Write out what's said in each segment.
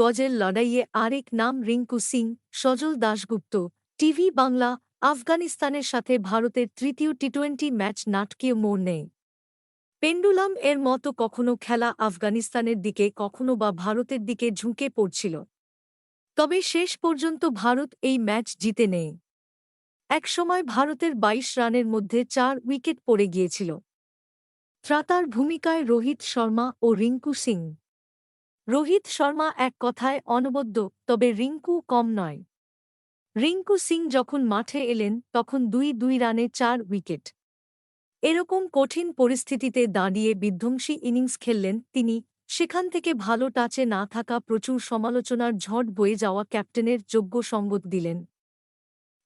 গজের লড়াইয়ে আরেক নাম রিঙ্কু সিং, সজল দাশগুপ্ত। টিভি বাংলা, আফগানিস্তানের সাথে ভারতের তৃতীয় টি টোয়েন্টি ম্যাচ নাটকীয় মোড় নেয়। পেন্ডুলাম এর মতো কখনো খেলা আফগানিস্তানের দিকে কখনো বা ভারতের দিকে ঝুঁকে পড়ছিল। তবে শেষ পর্যন্ত ভারত এই ম্যাচ জিতে নেয়। একসময় ভারতের ২২ রানের মধ্যে চার উইকেট পড়ে গিয়েছিল। ত্রাতার ভূমিকায় রোহিত শর্মা ও রিঙ্কু সিং। রোহিত শর্মা এক কথায় অনবদ্য, তবে রিঙ্কু কম নয়। রিঙ্কু সিং যখন মাঠে এলেন, তখন দুই দুই রানে চার উইকেট। এরকম কঠিন পরিস্থিতিতে দাঁড়িয়ে বিধ্বংসী ইনিংস খেললেন তিনি, সেখান থেকে ভালো টাচে না থাকা প্রচুর সমালোচনার ঝড় বয়ে যাওয়া ক্যাপ্টেনের যোগ্য সঙ্গত দিলেন।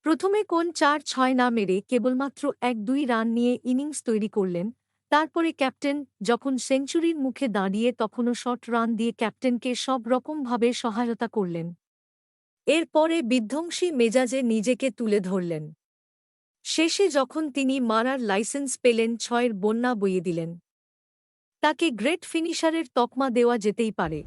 প্রথমে কোন চার ছয় না মেরে কেবলমাত্র এক দুই রান নিয়ে ইনিংস তৈরি করলেন তারপরে ক্যাপ্টেন, যখন সেঞ্চুরির মুখে দাঁড়িয়ে তখনও শট রান দিয়ে ক্যাপ্টেনকে সব রকমভাবে সহায়তা করলেন। এরপরে বিধ্বংসী মেজাজে নিজেকে তুলে ধরলেন। শেষে যখন তিনি মারার লাইসেন্স পেলেন, ছয়ের বন্যা বইয়ে দিলেন। তাকে গ্রেট ফিনিশারের তকমা দেওয়া যেতেই পারে।